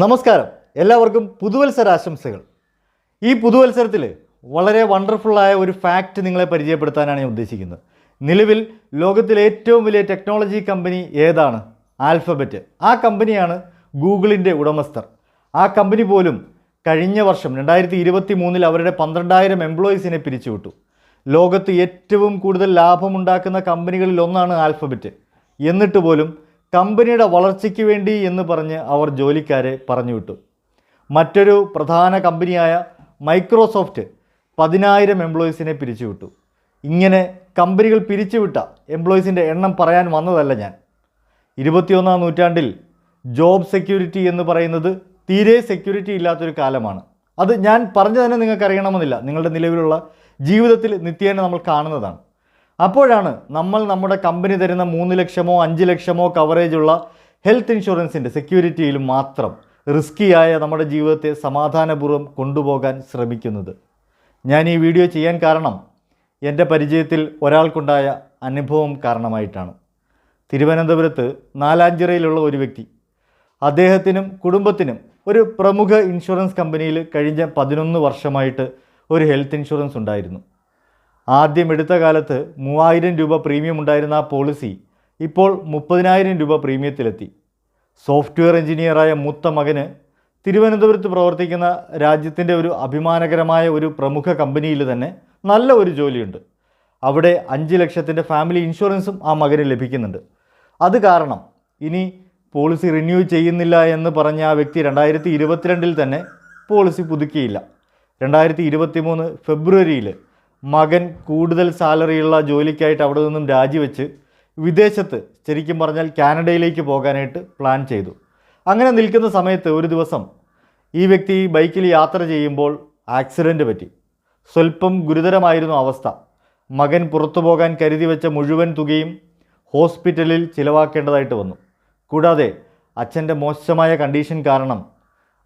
നമസ്കാരം. എല്ലാവർക്കും പുതുവത്സരാശംസകൾ. ഈ പുതുവത്സരത്തിൽ വളരെ വണ്ടർഫുള്ളായ ഒരു ഫാക്റ്റ് നിങ്ങളെ പരിചയപ്പെടുത്താനാണ് ഞാൻ ഉദ്ദേശിക്കുന്നത്. നിലവിൽ ലോകത്തിലെ ഏറ്റവും വലിയ ടെക്നോളജി കമ്പനി ഏതാണ്? ആൽഫബറ്റ് ആ കമ്പനിയാണ് ഗൂഗിളിന്റെ ഉടമസ്ഥർ. ആ കമ്പനി പോലും കഴിഞ്ഞ വർഷം രണ്ടായിരത്തി ഇരുപത്തി മൂന്നിൽ അവരുടെ പന്ത്രണ്ടായിരം എംപ്ലോയീസിനെ പിരിച്ചുവിട്ടു. ലോകത്ത് ഏറ്റവും കൂടുതൽ ലാഭമുണ്ടാക്കുന്ന കമ്പനികളിൽ ഒന്നാണ് ആൽഫബറ്റ് എന്നിട്ട് പോലും കമ്പനിയുടെ വളർച്ചയ്ക്ക് വേണ്ടി എന്ന് പറഞ്ഞ് അവർ ജോലിക്കാരെ പറഞ്ഞുവിട്ടു. മറ്റൊരു പ്രധാന കമ്പനിയായ മൈക്രോസോഫ്റ്റ് പതിനായിരം എംപ്ലോയീസിനെ പിരിച്ചുവിട്ടു. ഇങ്ങനെ കമ്പനികൾ പിരിച്ചുവിട്ട എംപ്ലോയീസിന്റെ എണ്ണം പറയാൻ വന്നതല്ല ഞാൻ. ഇരുപത്തിയൊന്നാം നൂറ്റാണ്ടിൽ ജോബ് സെക്യൂരിറ്റി എന്ന് പറയുന്നത് തീരെ സെക്യൂരിറ്റി ഇല്ലാത്തൊരു കാലമാണ്. അത് ഞാൻ പറഞ്ഞു തന്നെ നിങ്ങൾക്ക് അറിയണമെന്നില്ല നിങ്ങളുടെ നിലവിലുള്ള ജീവിതത്തിൽ നിത്യേന നമ്മൾ കാണുന്നതാണ്. അപ്പോഴാണ് നമ്മൾ നമ്മുടെ കമ്പനി തരുന്ന മൂന്ന് ലക്ഷമോ അഞ്ച് ലക്ഷമോ കവറേജുള്ള ഹെൽത്ത് ഇൻഷുറൻസിന്റെ സെക്യൂരിറ്റിയിൽ മാത്രം റിസ്ക്കിയായ നമ്മുടെ ജീവിതത്തെ സമാധാനപൂർവം കൊണ്ടുപോകാൻ ശ്രമിക്കുന്നത്. ഞാൻ ഈ വീഡിയോ ചെയ്യാൻ കാരണം എന്റെ പരിചയത്തിൽ ഒരാൾക്കുണ്ടായ അനുഭവം കാരണമായിട്ടാണ്. തിരുവനന്തപുരത്ത് നാലാഞ്ചിറയിലുള്ള ഒരു വ്യക്തി അദ്ദേഹത്തിനും കുടുംബത്തിനും ഒരു പ്രമുഖ ഇൻഷുറൻസ് കമ്പനിയിൽ കഴിഞ്ഞ പതിനൊന്ന് വർഷമായിട്ട് ഒരു ഹെൽത്ത് ഇൻഷുറൻസ് ഉണ്ടായിരുന്നു. ആദ്യം എടുത്ത കാലത്ത് മൂവായിരം രൂപ പ്രീമിയം ഉണ്ടായിരുന്ന ആ പോളിസി ഇപ്പോൾ മുപ്പതിനായിരം രൂപ പ്രീമിയത്തിലെത്തി. സോഫ്റ്റ്വെയർ എഞ്ചിനീയറായ മൂത്ത മകന് തിരുവനന്തപുരത്ത് പ്രവർത്തിക്കുന്ന രാജ്യത്തിന്റെ ഒരു അഭിമാനകരമായ ഒരു പ്രമുഖ കമ്പനിയിൽ തന്നെ നല്ല ഒരു ജോലിയുണ്ട്. അവിടെ അഞ്ച് ലക്ഷത്തിന്റെ ഫാമിലി ഇൻഷുറൻസും ആ മകന് ലഭിക്കുന്നുണ്ട്. അത് കാരണം ഇനി പോളിസി റിന്യൂ ചെയ്യുന്നില്ല എന്ന് പറഞ്ഞ ആ വ്യക്തി രണ്ടായിരത്തി ഇരുപത്തിരണ്ടിൽ തന്നെ പോളിസി പുതുക്കിയില്ല. രണ്ടായിരത്തി ഇരുപത്തി മൂന്ന് ഫെബ്രുവരിയിൽ മകൻ കൂടുതൽ സാലറിയുള്ള ജോലിക്കായിട്ട് അവിടെ നിന്നും രാജിവെച്ച് വിദേശത്ത് ശരിക്കും പറഞ്ഞാൽ കാനഡയിലേക്ക് പോകാനായിട്ട് പ്ലാൻ ചെയ്തു. അങ്ങനെ നിൽക്കുന്ന സമയത്ത് ഒരു ദിവസം ഈ വ്യക്തി ബൈക്കിൽ യാത്ര ചെയ്യുമ്പോൾ ആക്സിഡന്റ് പറ്റി. സ്വല്പം ഗുരുതരമായിരുന്നു അവസ്ഥ. മകൻ പുറത്തു പോകാൻ കരുതി വെച്ച മുഴുവൻ തുകയും ഹോസ്പിറ്റലിൽ ചിലവാക്കേണ്ടതായിട്ട് വന്നു. കൂടാതെ അച്ഛന്റെ മോശമായ കണ്ടീഷൻ കാരണം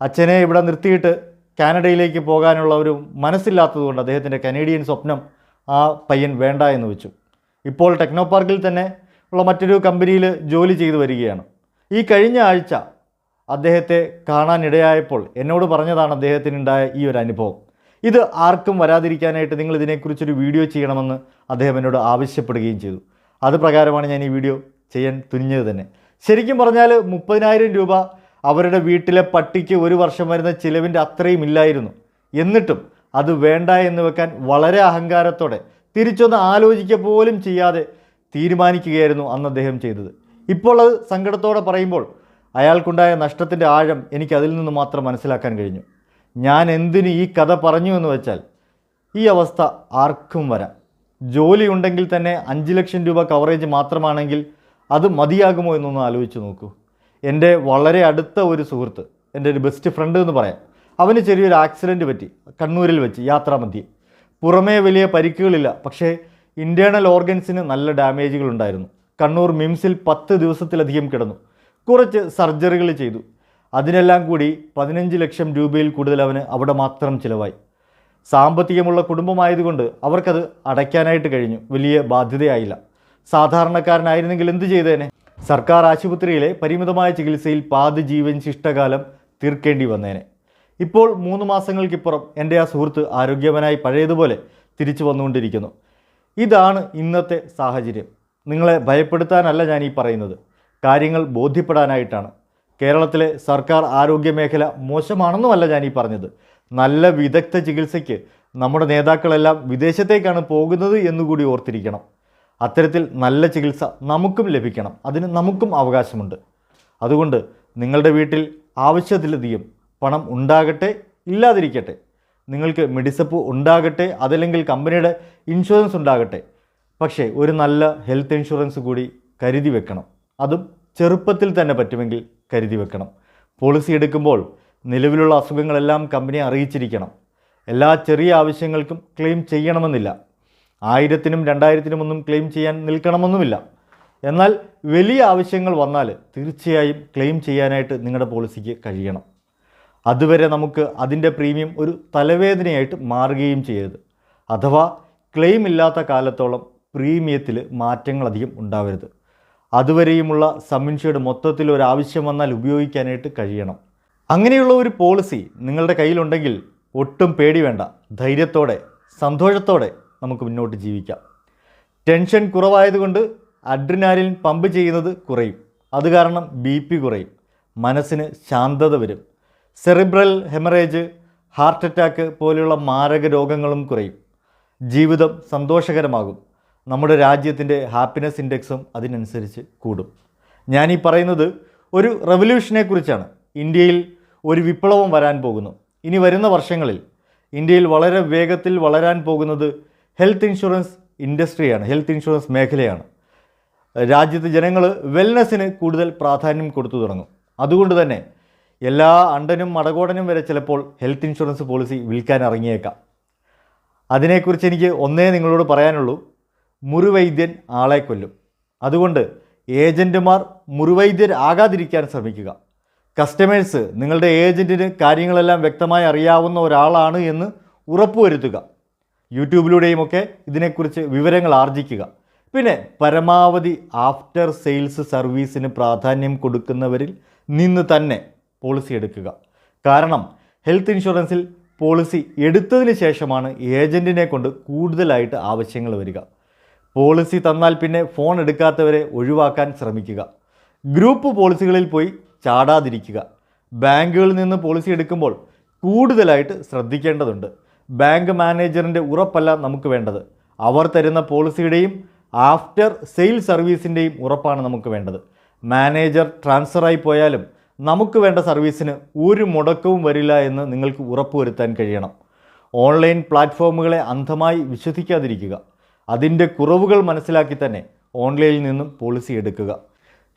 അച്ഛനെ ഇവിടെ നിർത്തിയിട്ട് കാനഡയിലേക്ക് പോകാനുള്ള ഒരു മനസ്സില്ലാത്തതുകൊണ്ട് അദ്ദേഹത്തിന്റെ കനേഡിയൻ സ്വപ്നം ആ പയ്യൻ വേണ്ട എന്ന് വെച്ചു. ഇപ്പോൾ ടെക്നോ പാർക്കിൽ തന്നെ ഉള്ള മറ്റൊരു കമ്പനിയിൽ ജോലി ചെയ്തു വരികയാണ്. ഈ കഴിഞ്ഞ ആഴ്ച അദ്ദേഹത്തെ കാണാനിടയായപ്പോൾ എന്നോട് പറഞ്ഞതാണ് അദ്ദേഹത്തിനുണ്ടായ ഈ ഒരു അനുഭവം. ഇത് ആർക്കും വരാതിരിക്കാനായിട്ട് നിങ്ങൾ ഇതിനെക്കുറിച്ചൊരു വീഡിയോ ചെയ്യണമെന്ന് അദ്ദേഹം എന്നോട് ആവശ്യപ്പെടുകയും ചെയ്തു. അത് പ്രകാരമാണ് ഞാൻ ഈ വീഡിയോ ചെയ്യാൻ തുനിഞ്ഞത് തന്നെ. ശരിക്കും പറഞ്ഞാൽ മുപ്പതിനായിരം രൂപ അവരുടെ വീട്ടിലെ പട്ടിക്ക് ഒരു വർഷം വരുന്ന ചിലവിന്റെ അത്രയും ഇല്ലായിരുന്നു. എന്നിട്ടും അത് വേണ്ട എന്ന് വെക്കാൻ വളരെ അഹങ്കാരത്തോടെ തിരിച്ചൊന്ന് ആലോചിക്കുക പോലും ചെയ്യാതെ തീരുമാനിക്കുകയായിരുന്നു അന്ന് അദ്ദേഹം ചെയ്തത്. ഇപ്പോൾ അത് സങ്കടത്തോടെ പറയുമ്പോൾ അയാൾക്കുണ്ടായ നഷ്ടത്തിന്റെ ആഴം എനിക്ക് അതിൽ നിന്ന് മാത്രം മനസ്സിലാക്കാൻ കഴിഞ്ഞു. ഞാൻ എന്തിന് ഈ കഥ പറഞ്ഞു എന്ന് വെച്ചാൽ ഈ അവസ്ഥ ആർക്കും വരാം. ജോലി ഉണ്ടെങ്കിൽ തന്നെ അഞ്ച് ലക്ഷം രൂപ കവറേജ് മാത്രമാണെങ്കിൽ അത് മതിയാകുമോ എന്നൊന്ന് ആലോചിച്ച് നോക്കൂ. എന്റെ വളരെ അടുത്ത ഒരു സുഹൃത്ത് എന്റെ ഒരു ബെസ്റ്റ് ഫ്രണ്ട് എന്ന് പറയാം. അവന് ചെറിയൊരു ആക്സിഡന്റ് പറ്റി കണ്ണൂരിൽ വെച്ച് യാത്രാമധ്യേ. പുറമേ വലിയ പരിക്കുകളില്ല പക്ഷേ ഇന്റേർണൽ ഓർഗൻസിന് നല്ല ഡാമേജുകൾ ഉണ്ടായിരുന്നു കണ്ണൂർ മിംസിൽ പത്ത് ദിവസത്തിലധികം കിടന്നു. കുറച്ച് സർജറികൾ ചെയ്തു. അതിനെല്ലാം കൂടി പതിനഞ്ച് ലക്ഷം രൂപയിൽ കൂടുതൽ അവന് അവിടെ മാത്രം ചിലവായി. സാമ്പത്തികമുള്ള കുടുംബമായതുകൊണ്ട് അവർക്കത് അടയ്ക്കാനായിട്ട് കഴിഞ്ഞു. വലിയ ബാധ്യതയായില്ല. സാധാരണക്കാരനായിരുന്നെങ്കിൽ എന്ത് ചെയ്തേനെ? സർക്കാർ ആശുപത്രിയിലെ പരിമിതമായ ചികിത്സയിൽ പാതി ജീവൻ ശിഷ്ടകാലം തീർക്കേണ്ടി വന്നേനെ. ഇപ്പോൾ മൂന്ന് മാസങ്ങൾക്കിപ്പുറം എന്റെ ആ സുഹൃത്ത് ആരോഗ്യവനായി പഴയതുപോലെ തിരിച്ചു വന്നുകൊണ്ടിരിക്കുന്നു. ഇതാണ് ഇന്നത്തെ സാഹചര്യം. നിങ്ങളെ ഭയപ്പെടുത്താനല്ല ഞാൻ ഈ പറയുന്നത്. കാര്യങ്ങൾ ബോധ്യപ്പെടാനായിട്ടാണ്. കേരളത്തിലെ സർക്കാർ ആരോഗ്യ മേഖല മോശമാണെന്നുമല്ല ഞാൻ ഈ പറഞ്ഞത്. നല്ല വിദഗ്ധ ചികിത്സയ്ക്ക് നമ്മുടെ നേതാക്കളെല്ലാം വിദേശത്തേക്കാണ് പോകുന്നത് എന്നുകൂടി ഓർത്തിരിക്കണം. അത്തരത്തിൽ നല്ല ചികിത്സ നമുക്കും ലഭിക്കണം. അതിന് നമുക്കും അവകാശമുണ്ട്. അതുകൊണ്ട് നിങ്ങളുടെ വീട്ടിൽ ആവശ്യത്തിലധികം പണം ഉണ്ടാകട്ടെ ഇല്ലാതിരിക്കട്ടെ. നിങ്ങൾക്ക് മെഡിസപ്പ് ഉണ്ടാകട്ടെ അതല്ലെങ്കിൽ കമ്പനിയുടെ ഇൻഷുറൻസ് ഉണ്ടാകട്ടെ. പക്ഷേ ഒരു നല്ല ഹെൽത്ത് ഇൻഷുറൻസ് കൂടി കരുതി വെക്കണം. അതും ചെറുപ്പത്തിൽ തന്നെ പറ്റുമെങ്കിൽ കരുതി വെക്കണം. പോളിസി എടുക്കുമ്പോൾ നിലവിലുള്ള അസുഖങ്ങളെല്ലാം കമ്പനി അറിയിച്ചിരിക്കണം. എല്ലാ ചെറിയ ആവശ്യങ്ങൾക്കും ക്ലെയിം ചെയ്യണമെന്നില്ല. ആയിരത്തിനും രണ്ടായിരത്തിനും ഒന്നും ക്ലെയിം ചെയ്യാൻ നിൽക്കണമെന്നുമില്ല. എന്നാൽ വലിയ ആവശ്യങ്ങൾ വന്നാൽ തീർച്ചയായും ക്ലെയിം ചെയ്യാനായിട്ട് നിങ്ങളുടെ പോളിസിക്ക് കഴിയണം. അതുവരെ നമുക്ക് അതിന്റെ പ്രീമിയം ഒരു തലവേദനയായിട്ട് മാറുകയും ചെയ്യരുത്. അഥവാ ക്ലെയിം ഇല്ലാത്ത കാലത്തോളം പ്രീമിയത്തിൽ മാറ്റങ്ങളധികം ഉണ്ടാവരുത്. അതുവരെയുമുള്ള സമ്മിൻഷയുടെ മൊത്തത്തിൽ ഒരു ആവശ്യം വന്നാൽ ഉപയോഗിക്കാനായിട്ട് കഴിയണം. അങ്ങനെയുള്ള ഒരു പോളിസി നിങ്ങളുടെ കയ്യിലുണ്ടെങ്കിൽ ഒട്ടും പേടി വേണ്ട. ധൈര്യത്തോടെ സന്തോഷത്തോടെ നമുക്ക് മുന്നോട്ട് ജീവിക്കാം. ടെൻഷൻ കുറവായതുകൊണ്ട് അഡ്രിനാലിൻ പമ്പ് ചെയ്യുന്നത് കുറയും. അത് കാരണം ബി പി കുറയും. മനസ്സിന് ശാന്തത വരും. സെറിബ്രൽ ഹെമറേജ് ഹാർട്ട് അറ്റാക്ക് പോലെയുള്ള മാരക രോഗങ്ങളും കുറയും. ജീവിതം സന്തോഷകരമാകും. നമ്മുടെ രാജ്യത്തിന്റെ ഹാപ്പിനെസ് ഇൻഡെക്സും അതിനനുസരിച്ച് കൂടും. ഞാൻ ഈ പറയുന്നത് ഒരു റെവല്യൂഷനെ കുറിച്ചാണ്. ഇന്ത്യയിൽ ഒരു വിപ്ലവം വരാൻ പോകുന്നു. ഇനി വരുന്ന വർഷങ്ങളിൽ ഇന്ത്യയിൽ വളരെ വേഗത്തിൽ വളരാൻ പോകുന്നത് ഹെൽത്ത് ഇൻഷുറൻസ് ഇൻഡസ്ട്രിയാണ് ഹെൽത്ത് ഇൻഷുറൻസ് മേഖലയാണ്. രാജ്യത്തെ ജനങ്ങൾ വെൽനെസ്സിന് കൂടുതൽ പ്രാധാന്യം കൊടുത്തു തുടങ്ങും. അതുകൊണ്ട് തന്നെ എല്ലാ അണ്ടനും മടകോടനും വരെ ചിലപ്പോൾ ഹെൽത്ത് ഇൻഷുറൻസ് പോളിസി വിൽക്കാൻ ഇറങ്ങിയേക്കാം. അതിനെക്കുറിച്ച് എനിക്ക് ഒന്നേ നിങ്ങളോട് പറയാനുള്ളൂ. മുറിവൈദ്യൻ ആളെ കൊല്ലും. അതുകൊണ്ട് ഏജന്റുമാർ മുറിവൈദ്യർ ആകാതിരിക്കാൻ ശ്രമിക്കുക. കസ്റ്റമേഴ്സ് നിങ്ങളുടെ ഏജന്റിന് കാര്യങ്ങളെല്ലാം വ്യക്തമായി അറിയാവുന്ന ഒരാളാണ് എന്ന് ഉറപ്പുവരുത്തുക. യൂട്യൂബിലൂടെയുമൊക്കെ ഇതിനെക്കുറിച്ച് വിവരങ്ങൾ ആർജിക്കുക. പിന്നെ പരമാവധി ആഫ്റ്റർ സെയിൽസ് സർവീസിന് പ്രാധാന്യം കൊടുക്കുന്നവരിൽ നിന്ന് തന്നെ പോളിസി എടുക്കുക. കാരണം ഹെൽത്ത് ഇൻഷുറൻസിൽ പോളിസി എടുത്തതിന് ശേഷമാണ് ഏജന്റിനെ കൊണ്ട് കൂടുതലായിട്ട് ആവശ്യങ്ങൾ വരിക. പോളിസി തന്നാൽ പിന്നെ ഫോൺ എടുക്കാത്തവരെ ഒഴിവാക്കാൻ ശ്രമിക്കുക. ഗ്രൂപ്പ് പോളിസികളിൽ പോയി ചാടാതിരിക്കുക. ബാങ്കുകളിൽ നിന്ന് പോളിസി എടുക്കുമ്പോൾ കൂടുതലായിട്ട് ശ്രദ്ധിക്കേണ്ടതുണ്ട്. ബാങ്ക് മാനേജറിന്റെ ഉറപ്പല്ല നമുക്ക് വേണ്ടത്. അവർ തരുന്ന പോളിസിയുടെയും ആഫ്റ്റർ സെയിൽ സർവീസിന്റെയും ഉറപ്പാണ് നമുക്ക് വേണ്ടത്. മാനേജർ ട്രാൻസ്ഫറായി പോയാലും നമുക്ക് വേണ്ട സർവീസിന് ഒരു മുടക്കവും വരില്ല എന്ന് നിങ്ങൾക്ക് ഉറപ്പുവരുത്താൻ കഴിയണം. ഓൺലൈൻ പ്ലാറ്റ്ഫോമുകളെ അന്ധമായി വിശ്വസിക്കാതിരിക്കുക. അതിന്റെ കുറവുകൾ മനസ്സിലാക്കി തന്നെ ഓൺലൈനിൽ നിന്നും പോളിസി എടുക്കുക.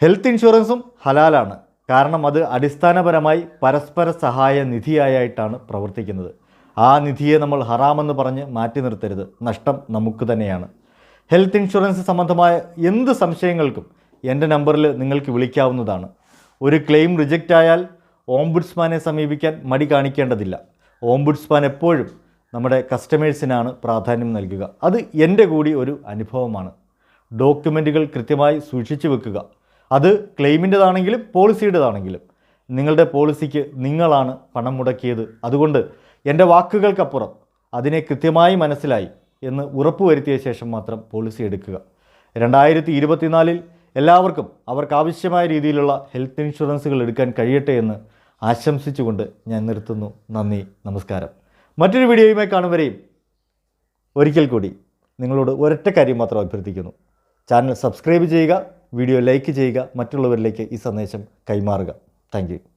ഹെൽത്ത് ഇൻഷുറൻസും ഹലാലാണ്. കാരണം അത് അടിസ്ഥാനപരമായി പരസ്പര സഹായ നിധിയായിട്ടാണ് പ്രവർത്തിക്കുന്നത്. ആ നിധിയെ നമ്മൾ ഹറാമെന്ന് പറഞ്ഞ് മാറ്റി നിർത്തരുത്. നഷ്ടം നമുക്ക് തന്നെയാണ്. ഹെൽത്ത് ഇൻഷുറൻസ് സംബന്ധമായ എന്ത് സംശയങ്ങൾക്കും എന്റെ നമ്പറിൽ നിങ്ങൾക്ക് വിളിക്കാവുന്നതാണ്. ഒരു ക്ലെയിം റിജക്റ്റ് ആയാൽ ഓംബുഡ്സ്മാനെ സമീപിക്കാൻ മടി കാണിക്കേണ്ടതില്ല. ഓംബുഡ്സ്മാൻ എപ്പോഴും നമ്മുടെ കസ്റ്റമേഴ്സിനാണ് പ്രാധാന്യം നൽകുക. അത് എന്റെ കൂടി ഒരു അനുഭവമാണ്. ഡോക്യുമെന്റുകൾ കൃത്യമായി സൂക്ഷിച്ചു വെക്കുക. അത് ക്ലെയിമിന്റെതാണെങ്കിലും പോളിസിയുടേതാണെങ്കിലും നിങ്ങളുടെ പോളിസിക്ക് നിങ്ങളാണ് പണം മുടക്കിയത്. അതുകൊണ്ട് എന്റെ വാക്കുകൾക്കപ്പുറം അതിനെ കൃത്യമായി മനസ്സിലായി എന്ന് ഉറപ്പുവരുത്തിയ ശേഷം മാത്രം പോളിസി എടുക്കുക. രണ്ടായിരത്തി ഇരുപത്തിനാലിൽ എല്ലാവർക്കും അവർക്ക് ആവശ്യമായ രീതിയിലുള്ള ഹെൽത്ത് ഇൻഷുറൻസുകൾ എടുക്കാൻ കഴിയട്ടെ എന്ന് ആശംസിച്ചുകൊണ്ട് ഞാൻ നിർത്തുന്നു. നന്ദി. നമസ്കാരം. മറ്റൊരു വീഡിയോയുമായി കാണും ഒരിക്കൽ കൂടി നിങ്ങളോട് ഒരൊറ്റ കാര്യം മാത്രം അഭ്യർത്ഥിക്കുന്നു. ചാനൽ സബ്സ്ക്രൈബ് ചെയ്യുക വീഡിയോ ലൈക്ക് ചെയ്യുക മറ്റുള്ളവരിലേക്ക് ഈ സന്ദേശം കൈമാറുക. താങ്ക്